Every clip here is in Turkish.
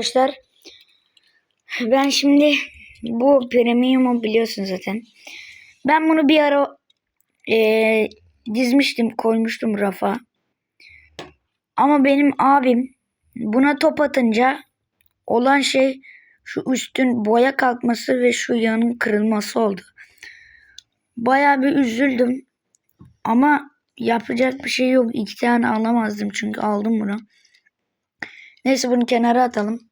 arkadaşlar. Ben şimdi bu premium'u biliyorsun zaten. Ben bunu bir ara eee, dizmiştim, koymuştum rafa. Ama benim abim buna top atınca olan şey şu üstün boya kalkması ve şu yanın kırılması oldu. Bayağı bir üzüldüm. Ama yapacak bir şey yok. İki tane alamazdım çünkü aldım bunu. Neyse bunu kenara atalım.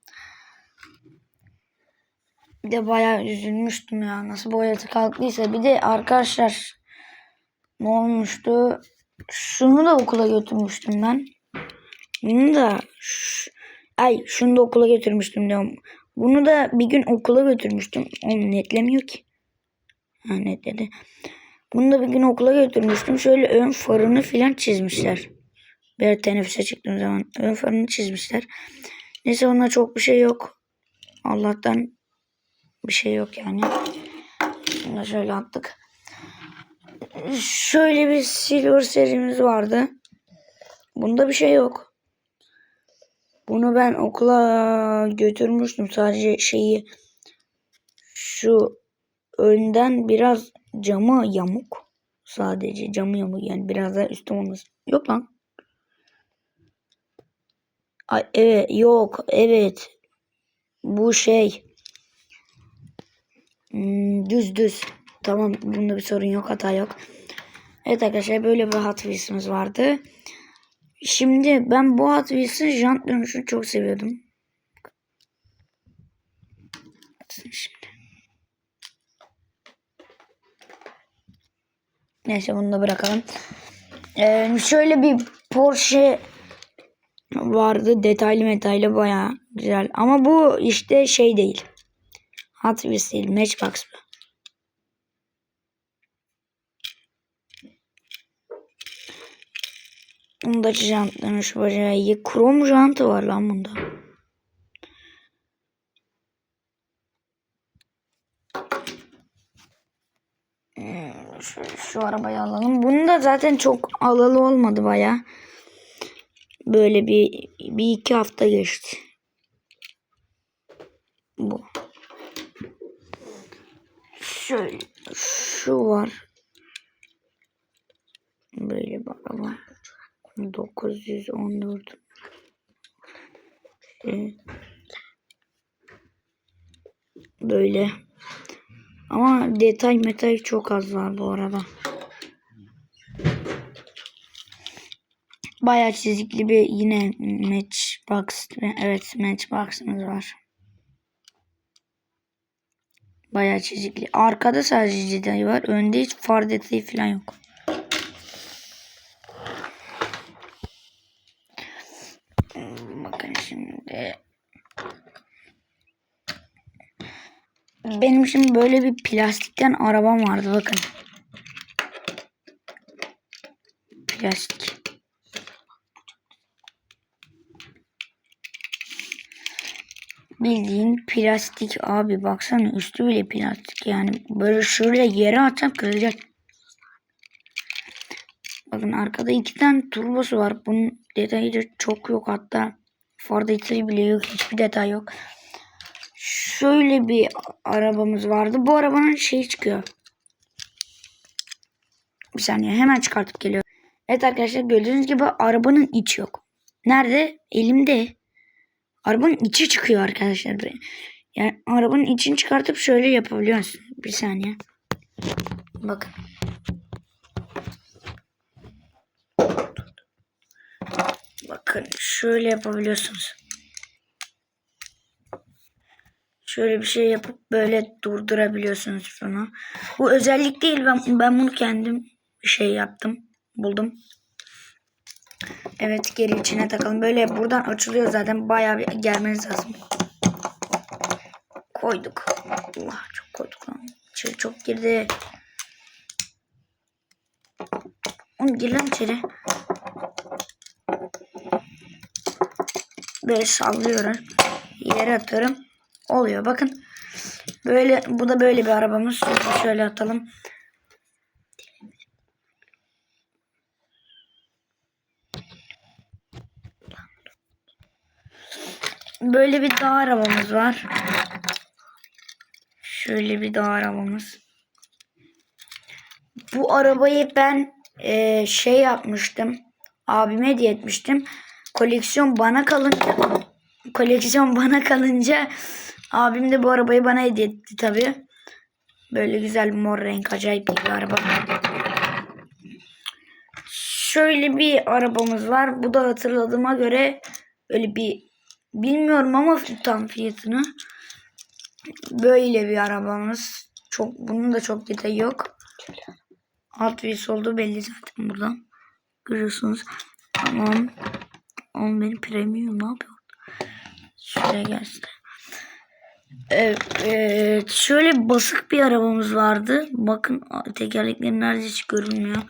Bir de bayağı üzülmüştüm ya. Nasıl boyası kalktıysa. Bir de arkadaşlar ne olmuştu? Şunu da okula götürmüştüm ben. Bunu da ay şunu da okula götürmüştüm diyorum. Bunu da bir gün okula götürmüştüm. Onu netlemiyor ki. Ha netledi. Bunu da bir gün okula götürmüştüm. Şöyle ön farını filan çizmişler. Bir teneffüse çıktığım zaman ön farını çizmişler. Neyse ona çok bir şey yok. Allah'tan bir şey yok yani. Bunu şöyle attık. Şöyle bir silver serimiz vardı. Bunda bir şey yok. Bunu ben okula götürmüştüm. Sadece şeyi şu önden biraz camı yamuk. Sadece camı yamuk yani biraz daha üstü olması. Yok lan. Ay, evet yok evet. Bu şey Hmm, düz düz. Tamam bunda bir sorun yok hata yok. Evet arkadaşlar böyle bir Hot Wheels'ımız vardı. Şimdi ben bu Hot Wheels'ın jant dönüşünü çok seviyordum. Şimdi. Neyse bunu da bırakalım. Ee, şöyle bir Porsche vardı. Detaylı metaylı baya güzel. Ama bu işte şey değil. Wheels değil. Matchbox bu. Bunda jantların şu bacağı iyi. Krom jantı var lan bunda. Hmm, Şu, şu arabayı alalım. Bunu da zaten çok alalı olmadı baya. Böyle bir, bir iki hafta geçti. Bu. Şöyle şu var. Böyle bir araba. 914. Ee, Böyle. Ama detay metay çok az var bu arada. Bayağı çizikli bir yine matchbox. Evet matchbox'ımız var. Bayağı çizikli. Arkada sadece detay var. Önde hiç far detayı falan yok. Hmm, Bakın şimdi. Benim şimdi böyle bir plastikten arabam vardı bakın. Plastik. Bildiğin plastik abi baksana üstü bile plastik yani böyle şöyle yere atsam kırılacak. Bakın arkada iki tane turbosu var. Bunun detayı da çok yok hatta far detayı bile yok hiçbir detay yok. Şöyle bir arabamız vardı. Bu arabanın şeyi çıkıyor. Bir saniye hemen çıkartıp geliyor. Evet arkadaşlar gördüğünüz gibi arabanın içi yok. Nerede? Elimde. Arabanın içi çıkıyor arkadaşlar. Yani arabanın içini çıkartıp şöyle yapabiliyorsun. Bir saniye. Bakın. Bakın şöyle yapabiliyorsunuz. Şöyle bir şey yapıp böyle durdurabiliyorsunuz bunu. Bu özellik değil. Ben, ben bunu kendim şey yaptım. Buldum. Evet geri içine takalım. Böyle buradan açılıyor zaten. Bayağı bir gelmeniz lazım. Koyduk. Allah çok koyduk lan. İçeri çok girdi. Oğlum gir lan içeri. Böyle sallıyorum. Yere atıyorum. Oluyor bakın. Böyle bu da böyle bir arabamız. Şöyle atalım. Böyle bir dağ arabamız var. Şöyle bir dağ arabamız. Bu arabayı ben e, şey yapmıştım. Abime hediye etmiştim. Koleksiyon bana kalınca koleksiyon bana kalınca abim de bu arabayı bana hediye etti tabi. Böyle güzel mor renk acayip bir araba. Şöyle bir arabamız var. Bu da hatırladığıma göre öyle bir bilmiyorum ama tam fiyatını. Böyle bir arabamız. Çok bunun da çok detayı yok. Wheels olduğu belli zaten buradan. Görüyorsunuz. Tamam. Oğlum benim premium ne yapıyor? Şuraya gelsin. Evet, şöyle basık bir arabamız vardı. Bakın tekerlekleri neredeyse hiç görünmüyor.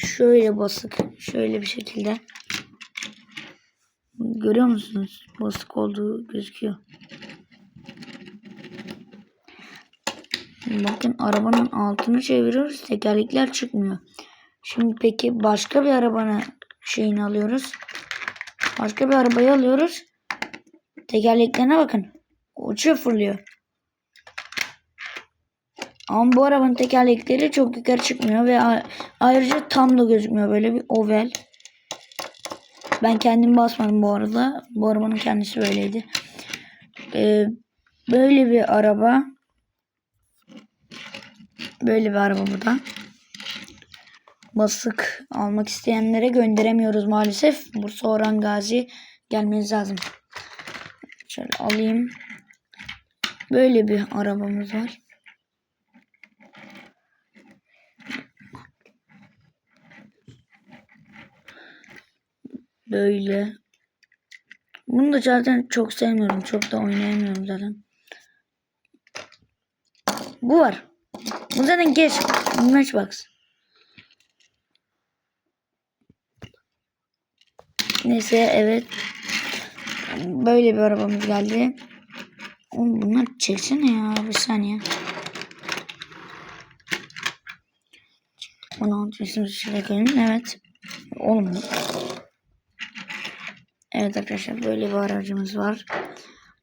Şöyle basık. Şöyle bir şekilde. Görüyor musunuz? Basık olduğu gözüküyor. Bakın arabanın altını çeviriyoruz. Tekerlekler çıkmıyor. Şimdi peki başka bir arabanın şeyini alıyoruz. Başka bir arabayı alıyoruz. Tekerleklerine bakın. Uçuyor fırlıyor. Ama bu arabanın tekerlekleri çok yukarı çıkmıyor ve ayrıca tam da gözükmüyor. Böyle bir oval. Ben kendim basmadım bu arada. Bu arabanın kendisi böyleydi. Ee, böyle bir araba. Böyle bir araba bu da. Basık almak isteyenlere gönderemiyoruz maalesef. Bursa Orhan Gazi gelmeniz lazım. Şöyle alayım. Böyle bir arabamız var. Böyle. Bunu da zaten çok sevmiyorum. Çok da oynayamıyorum zaten. Bu var. Bu zaten geç. Matchbox. Neyse evet. Böyle bir arabamız geldi. Oğlum bunlar çeksene ya bir saniye. 16 yaşında şuraya koyayım. Evet. Oğlum. Evet arkadaşlar böyle bir aracımız var.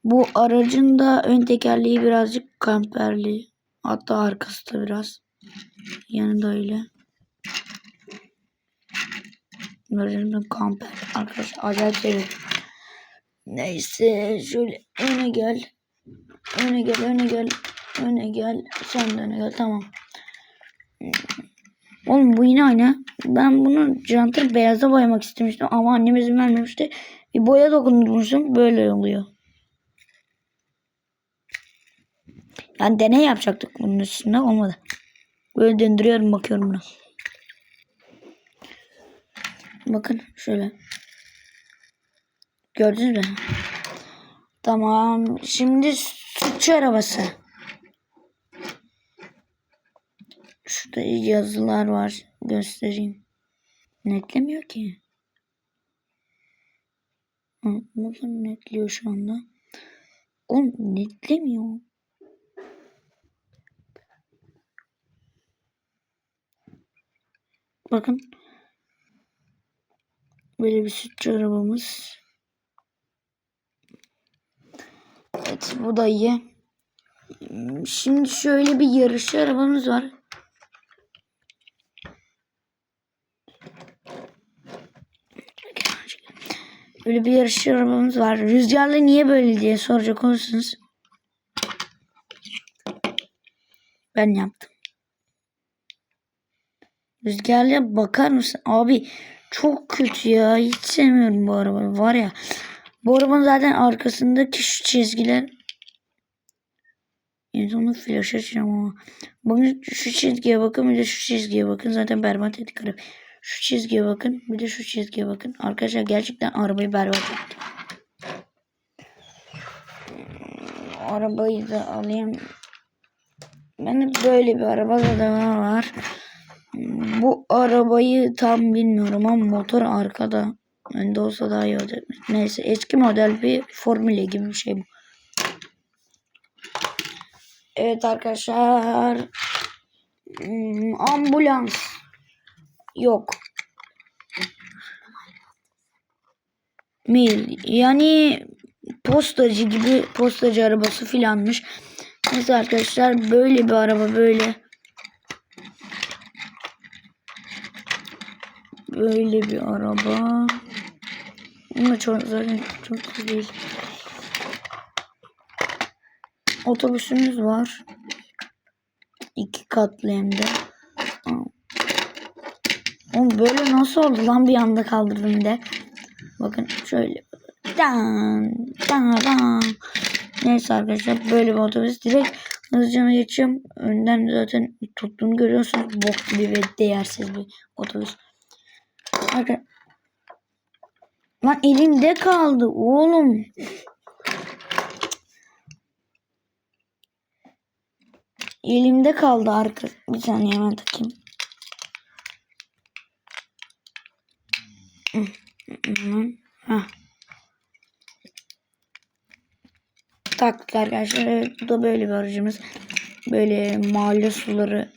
Bu aracın da ön tekerleği birazcık kamperli. Hatta arkası da biraz. Yanında öyle. Aracın kamper. Arkadaşlar acayip seviyorum. Neyse şöyle öne gel. Öne gel, öne gel. Öne gel. Sen de öne gel. Tamam. Oğlum bu yine aynı. Ben bunu jantı beyaza boyamak istemiştim ama annem izin vermemişti. Bir boya dokundurmuşum. Böyle oluyor. Yani deney yapacaktık bunun üstünde. Olmadı. Böyle döndürüyorum bakıyorum buna. Bakın şöyle. Gördünüz mü? Tamam. Şimdi sütçü arabası. Şurada yazılar var. Göstereyim. Netlemiyor ki. Hı, Nasıl netliyor şu anda? Oğlum netlemiyor. Bakın. Böyle bir sütçü arabamız. Evet bu da iyi. Şimdi şöyle bir yarışçı arabamız var. Böyle bir yarışçı arabamız var. Rüzgarlı niye böyle diye soracak olursunuz. Ben yaptım. Rüzgarlıya bakar mısın? Abi çok kötü ya. Hiç sevmiyorum bu arabayı. Var ya. Bu arabanın zaten arkasındaki şu çizgiler. En sonunda flash açacağım ama. Bakın şu çizgiye bakın bir de şu çizgiye bakın. Zaten berbat ettik arabayı. Şu çizgiye bakın. Bir de şu çizgiye bakın. Arkadaşlar gerçekten arabayı berbat ettik. Arabayı da alayım. Benim böyle bir araba da daha var. Bu arabayı tam bilmiyorum ama motor arkada. Önde olsa daha iyi olacak. Neyse eski model bir formüle gibi bir şey bu. Evet arkadaşlar. Hmm, ambulans. Yok. Mil. Yani postacı gibi postacı arabası filanmış. Neyse arkadaşlar böyle bir araba böyle. Böyle bir araba. Ama çok zaten çok değil. Otobüsümüz var. İki katlı hem de. Oğlum böyle nasıl oldu lan bir anda kaldırdım de. Bakın şöyle. Dan, dan, dan. Neyse arkadaşlar böyle bir otobüs. Direkt hızlıca geçiyorum. Önden zaten tuttuğunu görüyorsunuz. Bok gibi ve değersiz bir otobüs. Arkadaşlar. Lan elimde kaldı oğlum. Elimde kaldı arka. Bir saniye hemen takayım. Taktık arkadaşlar. Evet, bu da böyle bir aracımız. Böyle mahalle suları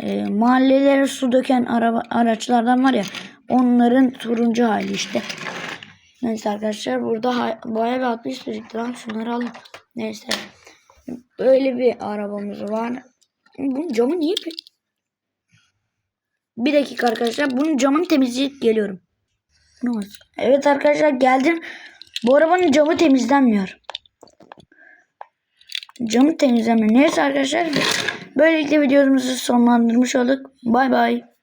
e, mahallelere su döken araba, araçlardan var ya onların turuncu hali işte. Neyse arkadaşlar burada bayağı bir atlayış birikti lan şunları alın. Neyse. Böyle bir arabamız var. Bunun camı niye bir... Dakika arkadaşlar. Bunun camını temizleyip geliyorum. Ne oldu? Evet arkadaşlar geldim. Bu arabanın camı temizlenmiyor. Camı temizlemiyor. Neyse arkadaşlar. Böylelikle videomuzu sonlandırmış olduk. Bay bay.